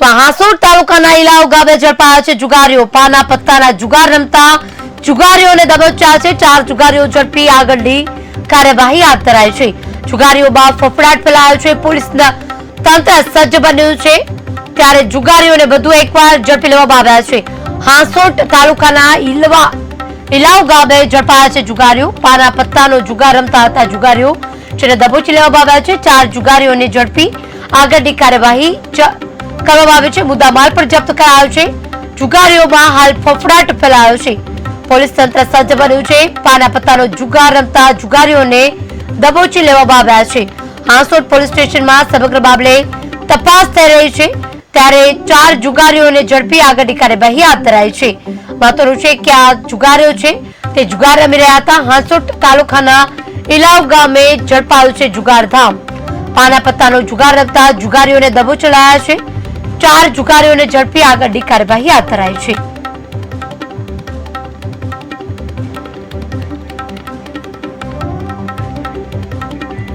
તો હાંસોડ તાલુકાના ઇલાવ ગામે ઝડપાયા છે જુગારીઓ. પાના પત્તાના જુગાર રમતા જુગારીઓને દબોચ્યા છે. ચાર જુગારીઓ ઝડપી આગળની કાર્યવાહી હાથ ધરાય છે. જુગારીઓમાં ફફડાટ ફેલાયો છે. પોલીસ તંત્ર સજ્જ બન્યું છે. ત્યારે જુગારીઓને વધુ એકવાર ઝડપી લેવામાં આવ્યા છે. હાંસોટ તાલુકાના ઇલવા ઇલાવ ગામે ઝડપાયા છે જુગારીઓ. પાના પત્તાનો જુગાર રમતા હતા જુગારીઓ, જેને દબોચી લેવામાં આવ્યા છે. ચાર જુગારીઓને ઝડપી આગળની કાર્યવાહી જ- કરવામાં આવી છે. મુદ્દામાલ પણ જપ્ત કરાયો છે. જુગારીઓમાં હાલ ફફડાટ ફેલાયો છે. પોલીસ તંત્ર સજ્જ બન્યું છે. પાના પત્તાનો જુગાર રમતા જુગારીઓને દબોચી લેવામાં આવ્યા છે. હાંસોટ પોલીસ સ્ટેશનમાં સમગ્ર મામલે તપાસ થઈ રહી છે. ત્યારે ચાર જુગારીઓને ઝડપી આગળની કાર્યવાહી હાથ ધરાઈ છે. મહત્વનું છે કે આ જુગારીઓ છે તે જુગાર રમી રહ્યા હતા. હાંસોટ તાલુકાના ઇલાવ ગામે ઝડપાયું છે જુગારધામ. પાના પત્તાનો જુગાર રમતા જુગારીઓને દબોચડાયા છે. ચાર જુગારીઓને ઝડપી આગળની કાર્યવાહી હાથ ધરાઈ છે.